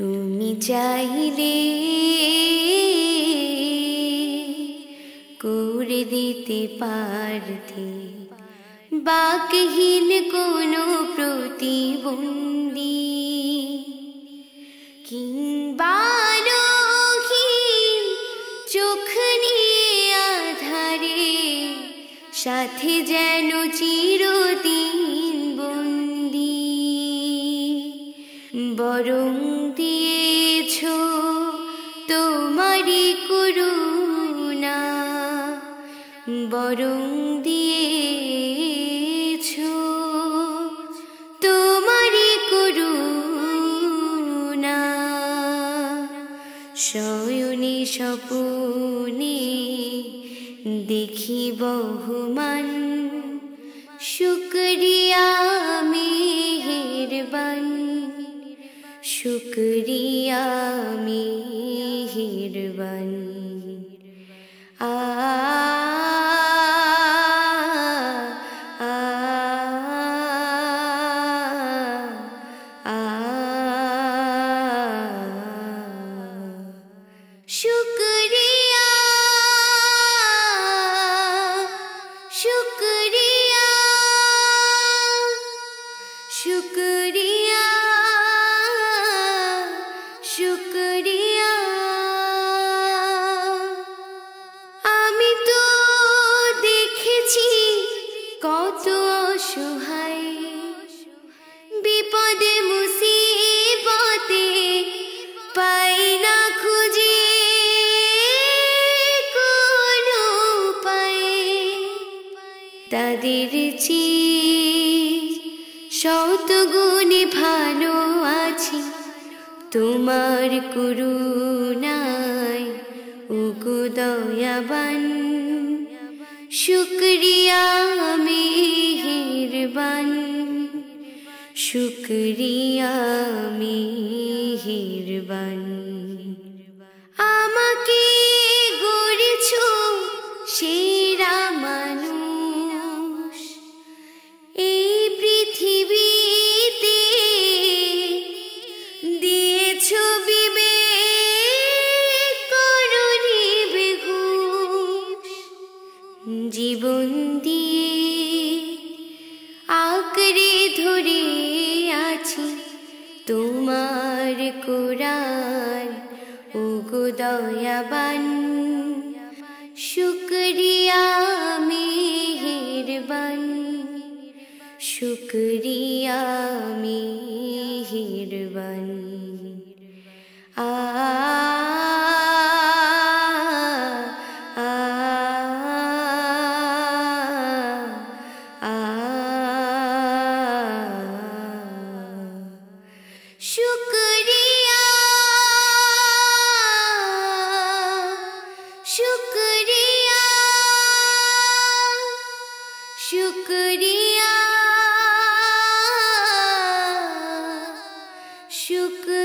তুমি চাইলে করে দিতে পারতে। বাকহীন কোনো প্রতিবন্ধী কিংবা চোখ নিয়ে আধারে, সাথে যেন চিরদিন বরং দিয়েছ তোমারই করুণা। বরং দিয়েছ তোমারই করুণা। শয়নে স্বপনে দেখি বহুমান শুক্রিয়া শুক্রিয়া মেহেরবান আ আ আ শুক্রিয়া তাদের শত গুণে ভালো আছি। তোমার করুণায় ওগো দয়াবান। শুক্রিয়া মেহেরবান। শুক্রিয়া মেহেরবান জীবন দিয়ে আঁকড়ে ধরে আছি তোমার কোরআন ওগো দয়াবান শুক্রিয়া মেহেরবান শুক্রিয়া মেহেরবান। शुक्रिया शुक्र